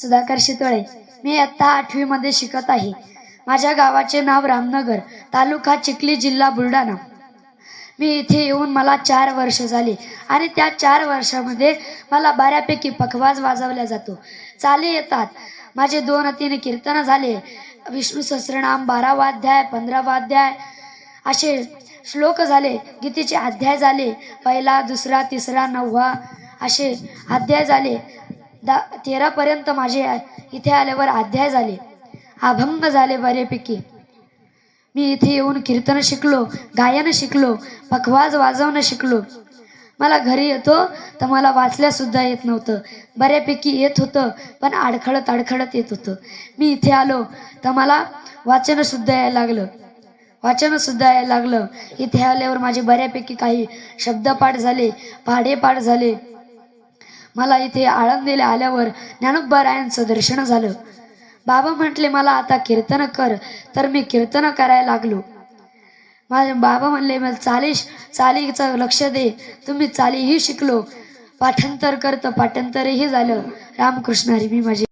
सुधाकर शितळे. मी आत्ता आठवीमध्ये शिकत आहे. माझ्या गावाचे नाव रामनगर तालुका चिखली जिल्हा बुलढाणा. मी इथे येऊन मला चार वर्ष झाली आणि त्या चार वर्षामध्ये मला बऱ्यापैकी पखवाज वाजवला जातो. चाली येतात. माझे दोन तीन कीर्तन झाले. विष्णू सहस्रनाम बारावा अध्याय पंधरावा अध्याय असे श्लोक झाले. गीतेचे अध्याय झाले. पहिला दुसरा तिसरा नववा असे अध्याय झाले. दा तेरापर्यंत माझे इथे आल्यावर अध्याय झाले. अभंग झाले बऱ्यापैकी मी इथे येऊन कीर्तन शिकलो गायन शिकलो पखवाज वाजवणं शिकलो. मला घरी येतो तर मला वाचल्यासुद्धा येत नव्हतं. बऱ्यापैकी येत होतं पण अडखळत अडखळत येत होतं. मी इथे आलो तर मला वाचनसुद्धा यायला लागलं. वाचनसुद्धा यायला लागलं. इथे आल्यावर माझे बऱ्यापैकी काही शब्दपाठ झाले पाढेपाठ झाले. मला इथे आळंदीला आल्यावर ज्ञानोबारायांचं दर्शन झालं. बाबा म्हटले मला आता कीर्तन कर. तर मी कीर्तन करायला लागलो. माझे बाबा म्हणले मला चालीश चालीचं लक्ष दे. तुम्ही चालीही शिकलो. पाठांतर करतं पाठांतरही झालं. रामकृष्ण हरी मी माझे